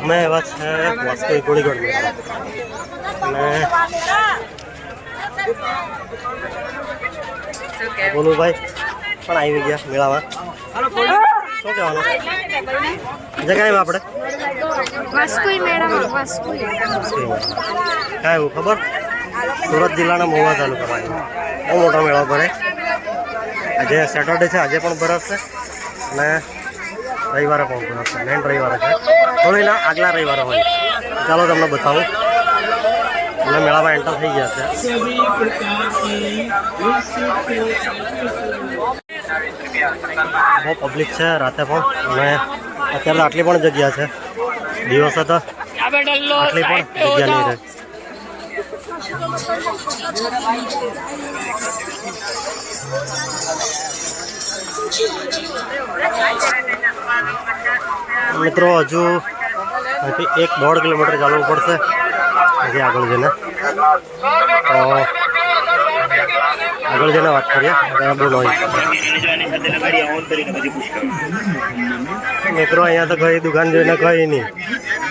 અમે એવા છે વાસ્તવિક ગોળીગઢ અને બોલું ભાઈ પણ આવી ગયા મેળામાં. શું કહેવાનું? કાંઈ આપણે કાંઈ એવું ખબર? સુરત જિલ્લાના મહુવા તાલુકામાં બહુ મોટો મેળો ભરે આજે સેટરડે છે આજે પણ ભરાશે. અને રવિવારે પણ ભરાશે મેન રવિવારે છે. થોડી ના આગલા રવિવારે હોય. ચાલો તમને બતાવું. અમે મેળામાં એન્ટર થઈ ગયા છે. બહુ પબ્લિક છે રાતે પણ. અને અત્યારે આટલી પણ જગ્યા છે. દિવસે તો આટલી પણ જગ્યા નહીં રહે. મિત્રો હજુ અહીંથી એક દોઢ કિલોમીટર ચાલવું પડશે હજી આગળ જઈને તો આગળ જઈને વાત કરીએ ત્યાં બહુ નોઈઝ મિત્રો અહીંયા તો કઈ દુકાન જોઈને કઈ નહીં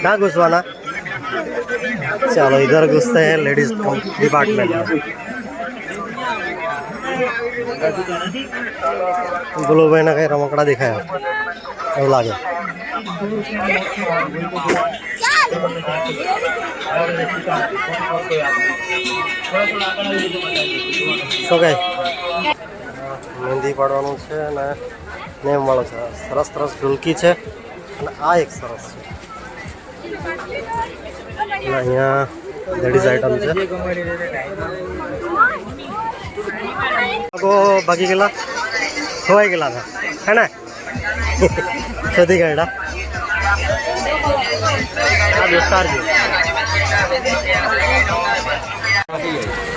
ના ઘૂસવાના ચાલો इधर घुसते हैं लेडीज डिपार्टमेंट में બોલો ભાઈ ને કઈ રમકડા દેખાયા એવું લાગે. શું કઈ મહેંદી પાડવાનું છે અને નેમ વાળો છે. સરસ સરસ ઢુલકી છે અને આ એક સરસ છે. અહીંયા લેડીઝ આઈટમ છે. ભાગી ગયેલા? ખોવાઈ ગયેલા હતા હે ને? શોધી ગયેલા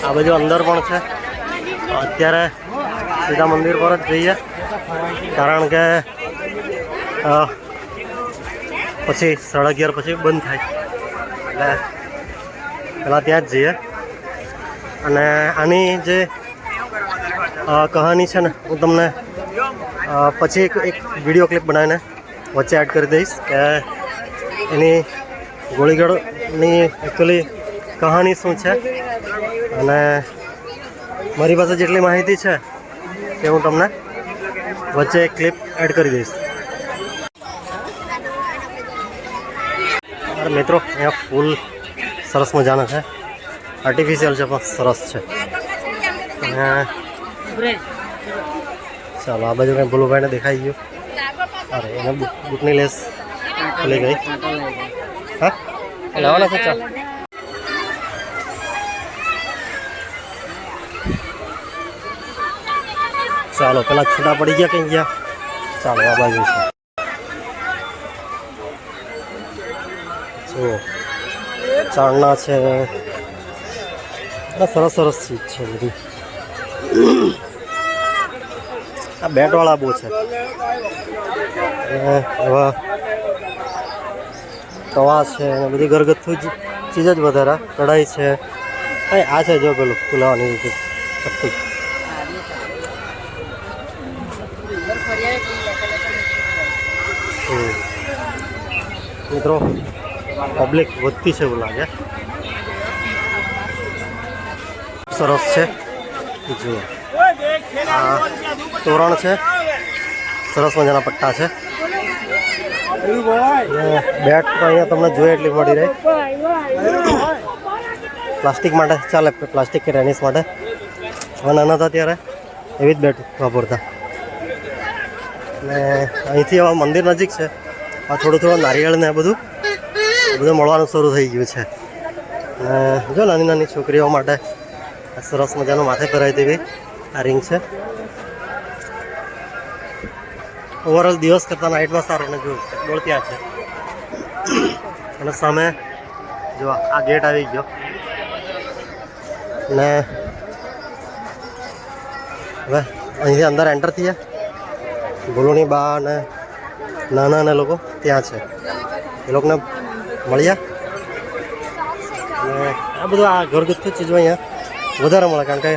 આ બાજુ અંદર પણ છે અત્યારે સીધા મંદિર પર જ જઈએ કારણ કે પછી સાડા અગિયાર પછી બંધ થાય એટલે પહેલાં ત્યાં જ જઈએ અને આની જે કહાની છે ને હું તમને પછી એક એક વીડિયો ક્લિપ બનાવીને વચ્ચે એડ કરી દઈશ કે એની ગોળીગળની એકચ્યુઅલી કહાની શું છે? અને મારી પાસે જેટલી માહિતી છે તે હું તમને વચ્ચે એક ક્લિપ એડ કરી દઈશ. મિત્રો, અહીંયા ફૂલ સરસ મજાના છે. આર્ટિફિશિયલ છે પણ સરસ છે. અને ચાલો, આ બાજુ કંઈ ભૂલુભાઈને દેખાઈ ગયું. અરે, એને બુકની લેસ ખુલી ગઈ. હા? લેવાના છે ચાલ. ચાલો, પેલા છૂટા પડી ગયા કઈ ગયા? ચાલો, આ બાજુ છે. જુઓ ચારણા છે. સરસ સરસ ચીજ છે બધી. આ બેટવાળા બહુ છે. એવા તવા છે અને બધી ઘરગથ્થુ ચીજ જ વધારે. કઢાઈ છે. અહીં આ છે જો પેલું ખુલાવાની રીતે. ચપ્પી મિત્રો, પબ્લિક વધતી છે એવું લાગે. સરસ છે. જુઓ. તોરણ છે. સરસ મજાના પટ્ટા છે. બેટ પણ અહીંયા તમને જોઈએ એટલી મળી રહે. પ્લાસ્ટિક માટે ચાલે, પ્લાસ્ટિક કે ટેનિસ માટે. હવે નાના હતા ત્યારે એવી જ બેટ વાપરતા. અને અહીંથી હવે મંદિર નજીક છે. આ થોડું થોડું નારિયેળ ને બધું બધું મળવાનું શરૂ થઈ ગયું છે. અને જો નાની નાની છોકરીઓ માટે સરસ મજાનું માથે પહેરાવી દેવી આ રિંગ છે. ઓવરઓલ દિવસ કરતાં નાઇટમાં સારું અને જો ચકડોળ ત્યાં છે. અને સામે જો આ ગેટ આવી ગયો. ને હવે અહીંથી અંદર એન્ટર થયા ભૂલુની બા અને નાના નાના લોકો ત્યાં છે. એ લોકોને મળ્યા અને આ બધું આ ઘરગથ્થુ ચીજો અહીંયા વધારે મળે કારણ કે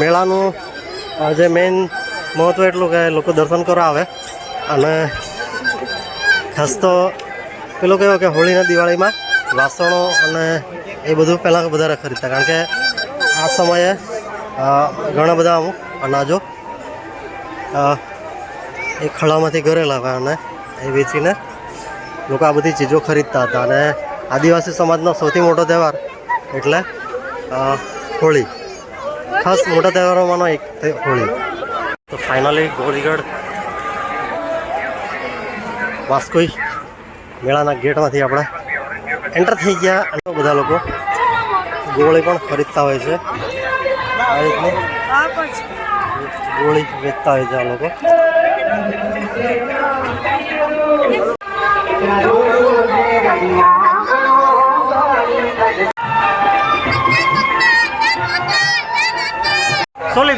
મેળાનું અ, જે મેઇન મહત્ત્વ એટલું કે લોકો દર્શન કરવા આવે અને ખાસ તો પેલું કહેવાય કે હોળીના દિવાળીમાં વાસણો અને એ બધું પહેલાં વધારે ખરીદતા. કારણ કે આ સમયે ઘણા બધા અમુક અનાજો એ ખળામાંથી ઘરે લાવ્યા અને એ વેચીને લોકો આ બધી ચીજો ખરીદતા હતા. અને આદિવાસી સમાજનો સૌથી મોટો તહેવાર એટલે હોળી. ખાસ મોટા તહેવારોમાંનો એક હોળી. તો ફાઇનલી ગોળીગઢ વાસ્કોઈ મેળાના ગેટમાંથી આપણે એન્ટર થઈ ગયા અને બધા લોકો ગોળી પણ ખરીદતા હોય છે. આ રીતની ગોળી વેચતા હોય છે આ લોકો.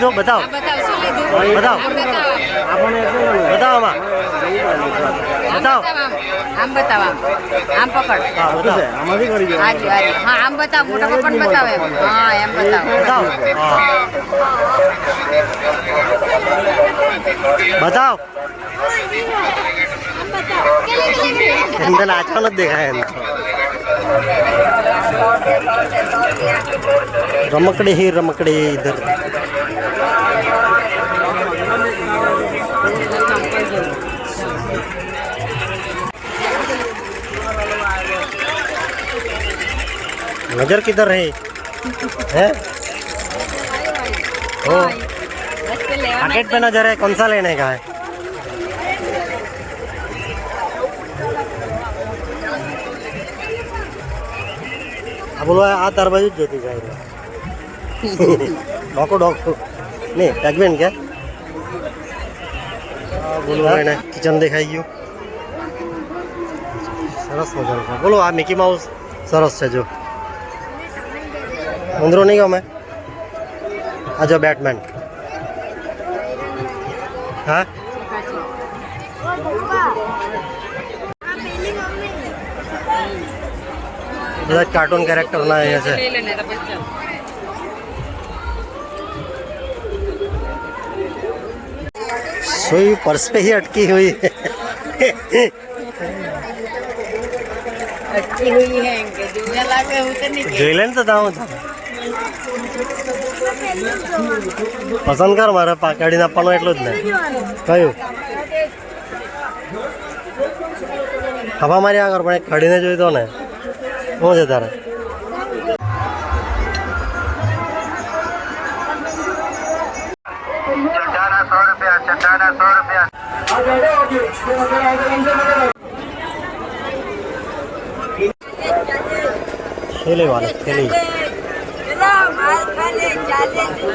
લીધું? બતાવો. બતાવ શું લીધું? બતાવો. આમ. બતાવ બતાવો આમાં. બતાવો. આમ. આમ બતાવ આમ. આમ પકડ. હા બતાવો. હાજી હાજી. હા આમ બતાવ. મોટા પપ્પાને બતાવ એમ. હા એમ બતાવ. બતાવો. બતાવ. તો જ દેખાય એમ રમકડી હી રમકડી ઇધર नजर किधर है हैं ओ રસ્તે લેવાના पैकेट पे नजर है कौन सा लेने का है આ બોલો આ તાર બાજુ જ જોતી જાય ડોકો ડોકો નહીં પેગમેન કે આ બોલો એને કિચન દેખાઈ ગયું સરસ મજાનું છે બોલો આ મિકી માઉસ સરસ છે જો ઉંદરો નહીં ગમે આ જો બેટમેન હા બધા કાર્ટૂન કેરેક્ટરના અહીંયા છે લઈ લે ને તો પછી ચાલ. सुई पर्स पे ही अटकी हुई है અટકી હુઈ હે એમ કે જોયા લાગે હું તો નહીં કે જોઈ લે ને તો તાવ પસંદ કર મારે પા- કાઢીને આપવાનું એટલું જ ને કયું હવા મારી આગળ પણ એક કાઢીને જોઈ તો ને શું છે તારે चटाना सौ रुपया આ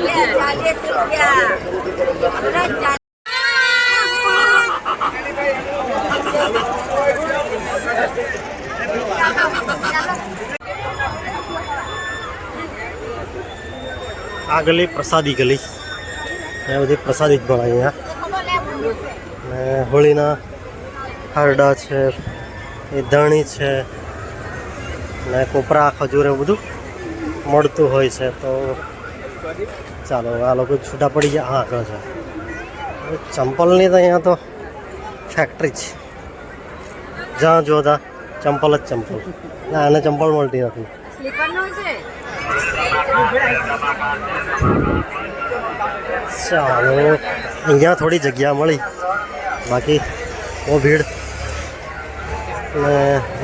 ગલી પ્રસાદી ગલી. એ બધી પ્રસાદી જ મળે અહીંયા ને હોળીના હરડા છે, એ ધણી છે, ને કોપરા, ખજૂર એવું બધું મળતું હોય છે, તો ચાલો આ લોકો છૂટા પડી ગયા. હા આગળ છે. ચંપલની તો અહીંયા તો ફેક્ટરી છે જ્યાં જો તા. ચંપલ જ ચંપલ. ના આને ચંપલ મળતી નથી. ચાલો અહીંયા થોડી જગ્યા મળી. બાકી બહુ ભીડ. ને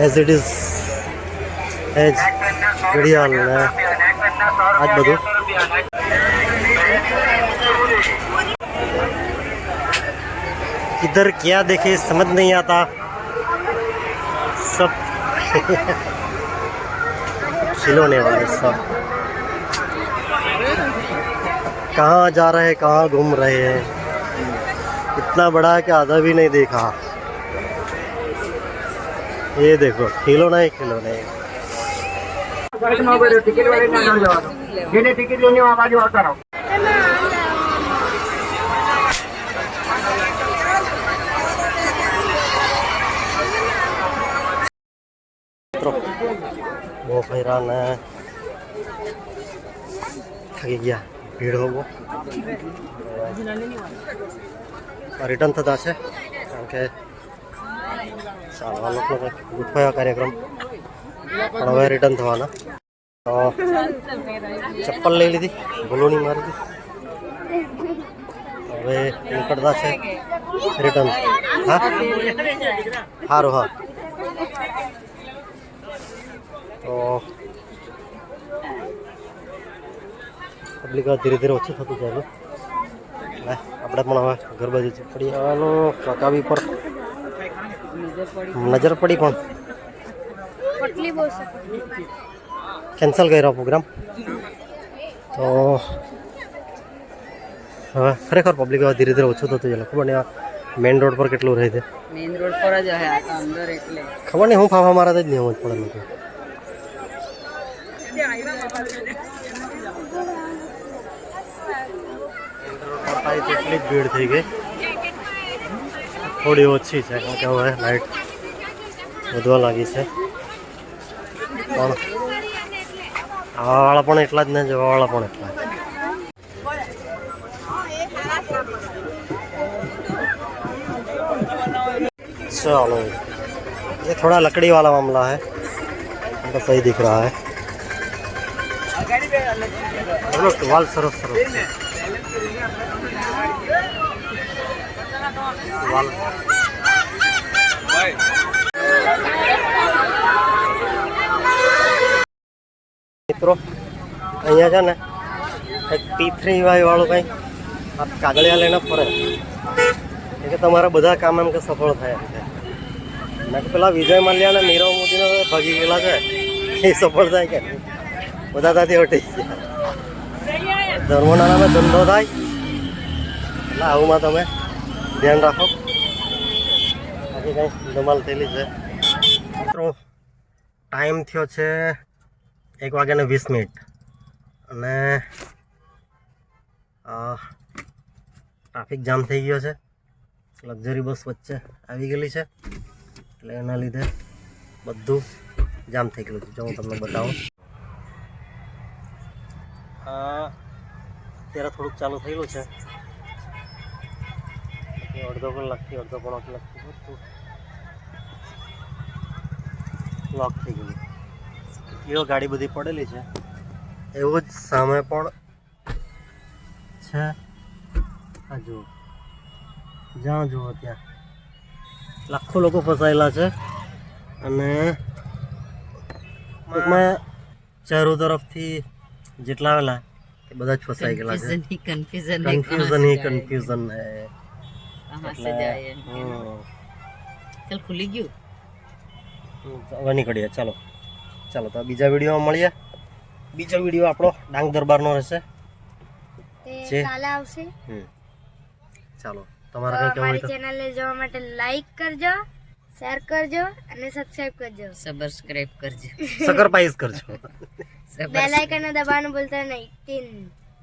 એઝ ઇટ ઇઝ એજ ઘડિયાળ ને આ જ બધું. इधर क्या देखे समझ नहीं आता। सब खिलौने वाले सब। कहाँ जा रहे हैं कहाँ घूम रहे हैं। इतना बड़ा है कि आधा भी नहीं देखा। ये देखो खिलौना ही खिलौने। टिकट लेने वहाँ बाजू आता रहो। બહુ ફર્યા ને ગયા ભીડ હોવો રિટર્ન થતા છે કારણ કે ચાલો લોકો ગોઠવાયો કાર્યક્રમ પણ હવે રિટર્ન થવાના તો ચપ્પલ લઈ લીધી ભૂલોની મારી દીધી હવે નીકળતા છે રિટર્ન હા સારું હા તો પબ્લિક ધીરે ધીરે ઓછી થતું જાય આપણે પણ હવે ઘર બાજુ પડી આવવાનું કાકાવી પર નજર પડી પણ. કેન્સલ કર્યો પ્રોગ્રામ તો હવે ખરેખર પબ્લિક હવે ધીરે ધીરે ઓછું થતું જાય ખબર નહીં મેઇન રોડ પર કેટલું રહે છે. મેઇન રોડ પર જ હે અંદર એટલે. ખબર નહીં હું ફાફા મારા જ નહીં સમજ પડે નથી એટલી જ ભીડ થઈ ગઈ થોડી ઓછી છે કારણ કે હવે લાઈટ વધવા લાગી છે પણ આવાવાળા પણ એટલા જ ને જવાવાળા પણ એટલા જ चलो ये थोड़ा लकड़ी वाला मामला है हमको सही दिख रहा है વાલ સરસ સરસ. મિત્રો, અહીંયા છે ને એક પી થ્રી વાય વાળું કંઈ આ કાગળિયા લઈને ફરે. એ કે તમારા બધા કામ એમ કે સફળ થયા છે મેં પેલા વિજય મલ્યા અને નીરવ મોદીને ભાગી ગયેલા છે. એ સફળ થાય કે? ત્યાંથી હટી ગયા. ધર્મના નામે ધંધો થાય. એટલે આવુંમાં તમે ધ્યાન રાખો. બાકી કંઈ ધમાલ થયેલી છે. મિત્રો ટાઈમ થયો છે એક વાગ્યાને વીસ મિનિટ. અને ટ્રાફિક જામ થઈ ગયો છે. લક્ઝરી બસ વચ્ચે આવી ગયેલી છે. એટલે એના લીધે બધું જામ થઈ ગયેલું છે. જો હું તમને બતાવું આ અત્યારે થોડુંક ચાલુ થયેલું છે. અડધો કલાકથી અડધો પોણો કલાકથી લોક થઈ ગયું. એટલીઓ ગાડી બધી પડેલી છે. એવું જ સામે પણ છે. આ જુઓ. જ્યાં જુઓ ત્યાં. લાખો લોકો ફસાયેલા છે. અને ટૂંકમાં ચારો તરફથી જેટલા આવેલા બધા જ ફસાઈ ગયેલા છે. કન્ફ્યુઝન કન્ફ્યુઝન કન્ફ્યુઝન હે ચાલ ખુલી ગયું? હવે નીકળીએ ચાલો. ચાલો તો બીજા વિડીયોમાં મળીએ. બીજો વીડિયો આપણો ડાંગ દરબારનો રહેશે. જે કાલે આવશે. ચાલો તમારા કઈ કહેવું ચેનલને જોવા માટે લાઈક કરજો. શેર કરજો અને સબસ્ક્રાઇબ કરજો. સબસ્ક્રાઇબ કરજો. સકરપાઈસ કરજો. બેલ આઇકન દબાવવાનું ભૂલતા નહીં. ટીન.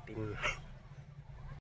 ટીન.